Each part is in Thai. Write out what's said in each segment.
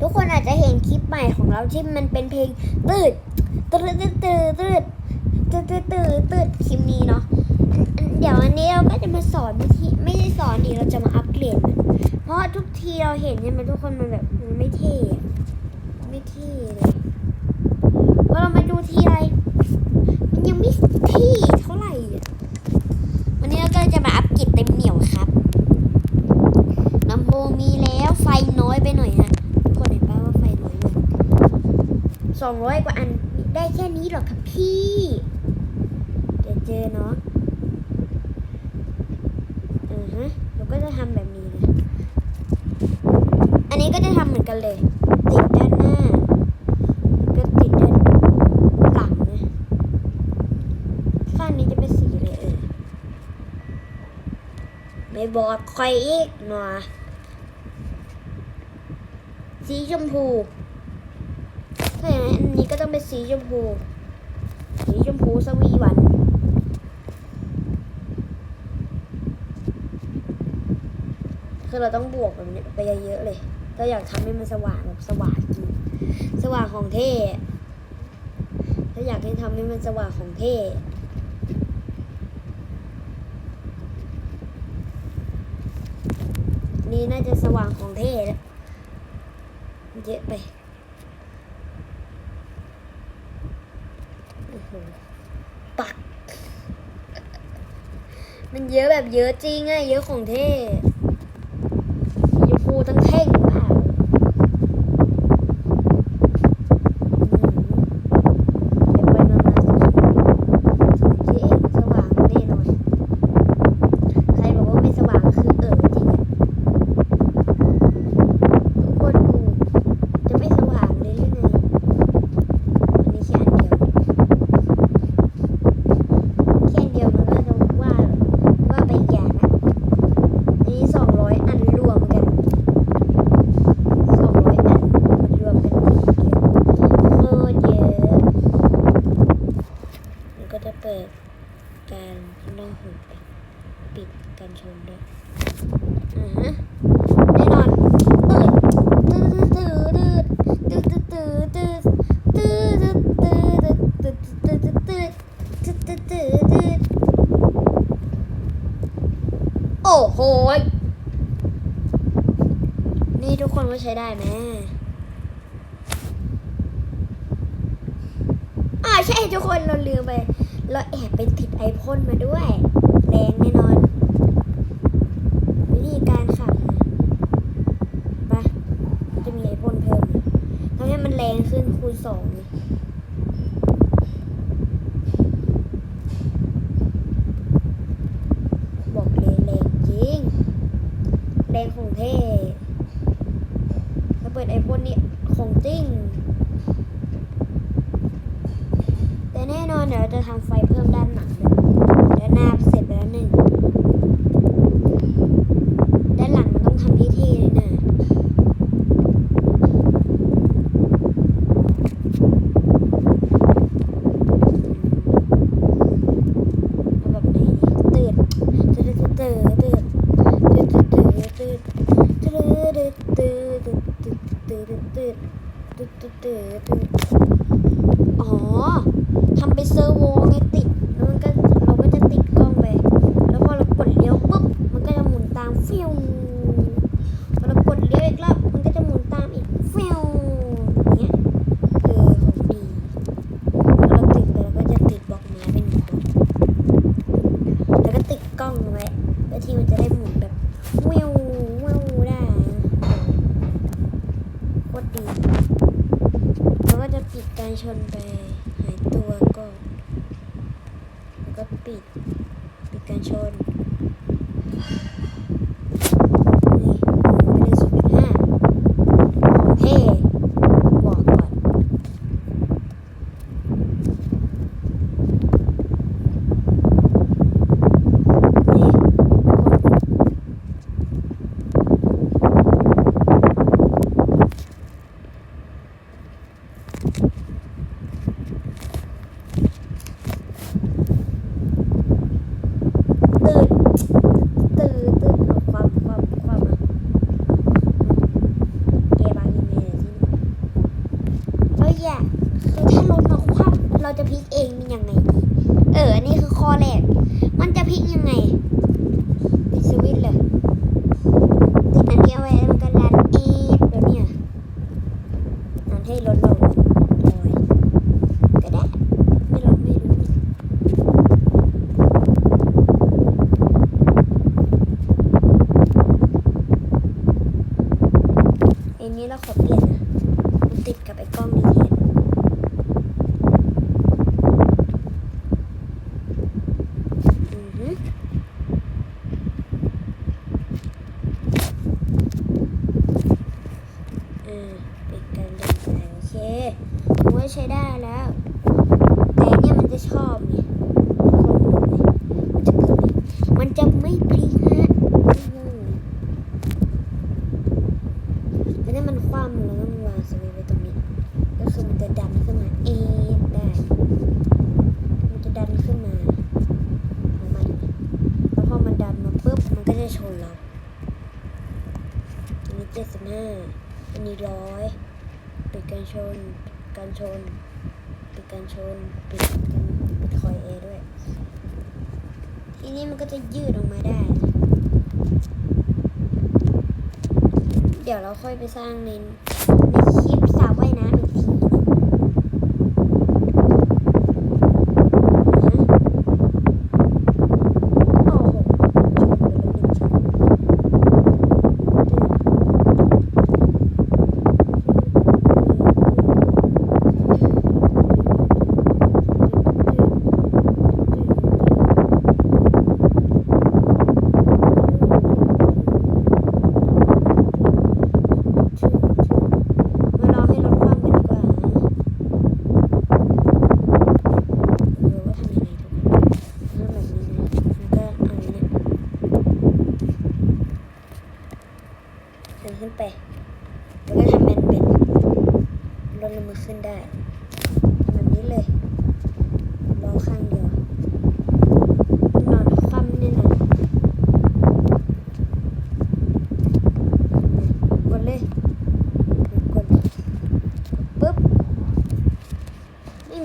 ทุกคนอาจจะเห็นคลิปใหม่ของเราที่มันเป็นเพลงตืดตืดตืดตืดตืดตืดตืดตืดตืดคลิปนี้เนาะเดี๋ยวอันนี้เราก็จะมาสอนวิธีไม่ได้สอนดีเราจะมาอัปเกรดเพราะทุกทีเราเห็นใช่ไหมทุกคนมันแบบมันไม่เท่ไม่เท่เลยพอเรามาดูทีไรมันยังไม่เท่เท่าไหร่วันนี้เราก็จะมาอัปเกรดเต็มเหนียวครับลำโพงมีแล้วไฟน้อยไปหน่อยฮะ 200 กว่าอันได้แค่นี้หรอครับพี่เจเจอเนาะอือฮะเราก็จะทำแบบนี้นะอันนี้ก็จะทำเหมือนกันเลย ติดด้านหน้าก็ติดด้านหลังนะข้างนี้จะเป็นสีเลยเออไม่บอกใครอีกหน่อสีชมพู ถ้าอย่างนั้นอันนี้ก็ต้องเป็นสีชมพู สีชมพูสวีหวันคือเราต้องบวกแบบนี้ไปเยอะๆเลยเราอยากทำให้มันสว่างแบบสว่างจริงสว่างของเท่ถ้าอยากให้ทำให้มันสว่างของเท่นี่น่าจะสว่างของเท่แล้วเยอะไปโอ้โหปัก มัน เยอะแบบเยอะจริงอะเยอะของเท่ เกิดการระหุปิดการชนด้วยอือ มาด้วย ถือว่าใช้ได้แล้ว แต่เนี่ยมันจะชอบไงนดูมัมันจะ ชน ปิดการชน ปิดปิดคอยเอด้วย ทีนี้มันก็จะยืดออกมาได้ เดี๋ยวเราค่อยไปสร้างในในคลิปสาวว่ายน้ำ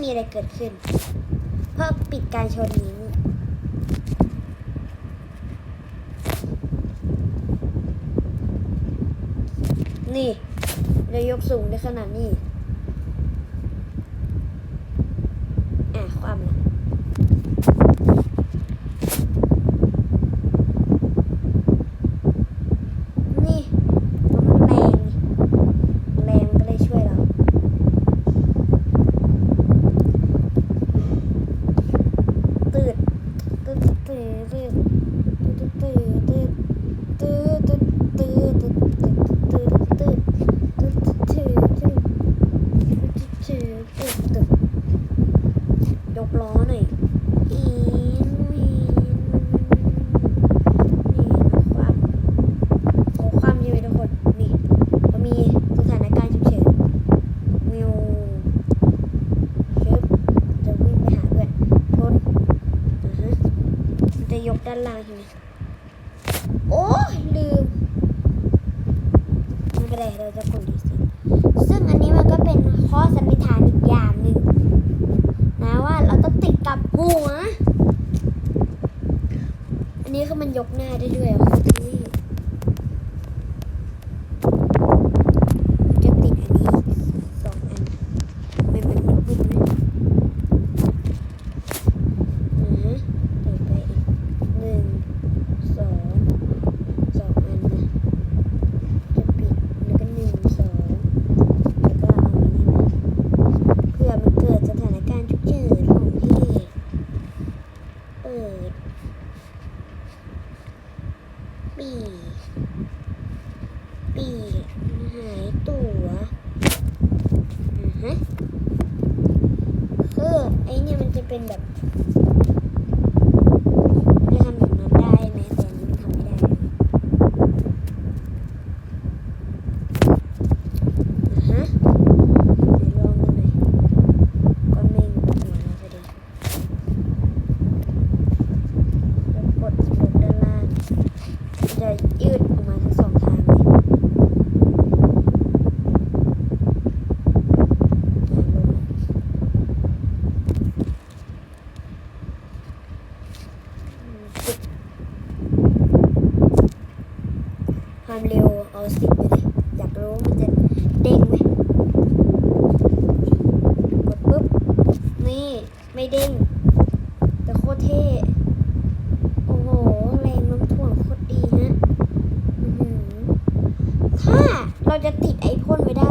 มีอะไรเกิดขึ้น เพราะปิดการชนนี้นี่เรายกสูงได้ขนาดนี้ เราจะกดดูสิซึ่งอันนี้มันก็เป็นข้อสันนิษฐานอีกอย่างหนึ่งนะว่าเราต้องติดกับหัว อันนี้คือมันยกหน้าได้ด้วย เราจะติดไอพ่นไว้ได้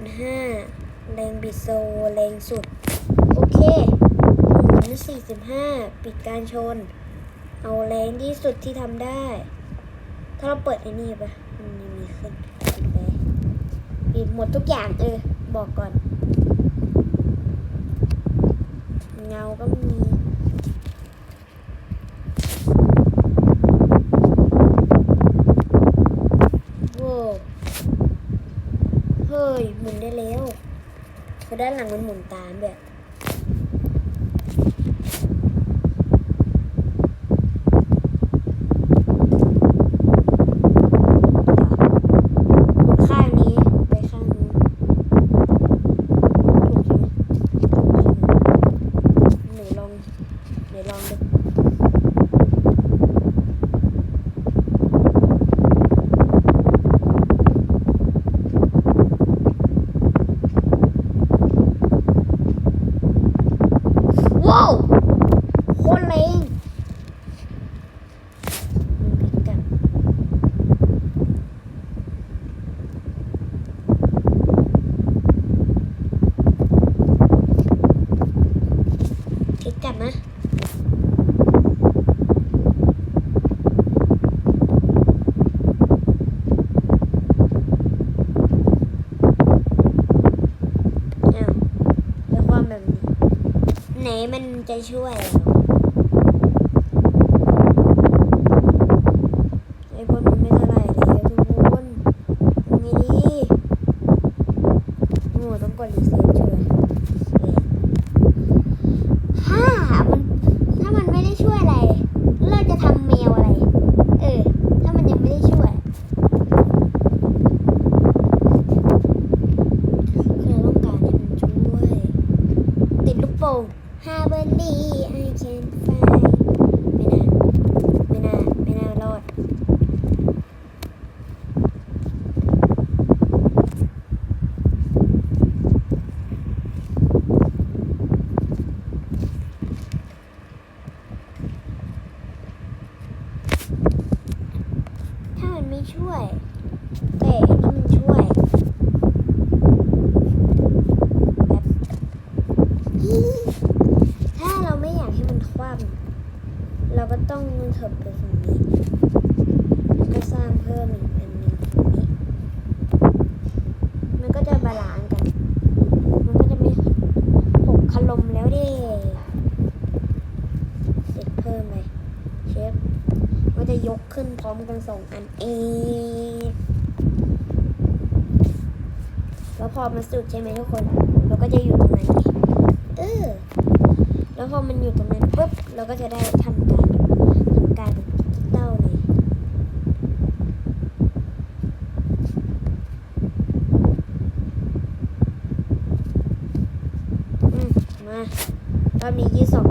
4.5 แรงบิดโซแรงสุด โอเคหมุน45 ปิดการชน เอาแรงที่สุดที่ทำได้ ถ้าเราเปิดไอ้นี่ปะมันมีขึ้นปิดปิดหมดทุกอย่างเออ บอกก่อน เงาก็มี คือด้านหลังมันหมุนตามแบบ มันจะช่วยไอ้บนมันไม่เท่าไหร่เลยทุกคนทำไงดีโอ้ต้องกดรีเซ็ตช่วยถ้ามันถ้ามันไม่ได้ช่วยอะไร เราจะทำแมวอะไร เออ ถ้ามันยังไม่ได้ช่วย คือเราต้องการให้มันช่วย ติดลูกโป่ง Heavenly I can fly ไม่น่า ไม่น่า ไม่น่ารอด ถ้ามันไม่ช่วย แต่อันนี้มันช่วย แบบถ้าเราไม่อยากให้มันคว่ำเราก็ต้อง เถิบไปฝั่งนี้แล้วก็สร้างเพิ่มอีกอันหนึ่งนี้ มันก็จะบาลานซ์กัน มันก็จะไม่หกขลมแล้วด้เสร็จเพิ่มเลยเชฟก็จะยกขึ้นพร้อมกันสองอันเองแล้วพอมันสุดใช่ไหมทุกคน เราก็จะอยู่ตรงนั้นเออแล้วพอมันอยู่ตรงนั้นปุ๊บเราก็จะได้ทำ การทำกาเตอลเลยมา รอบนี้ยี่สอง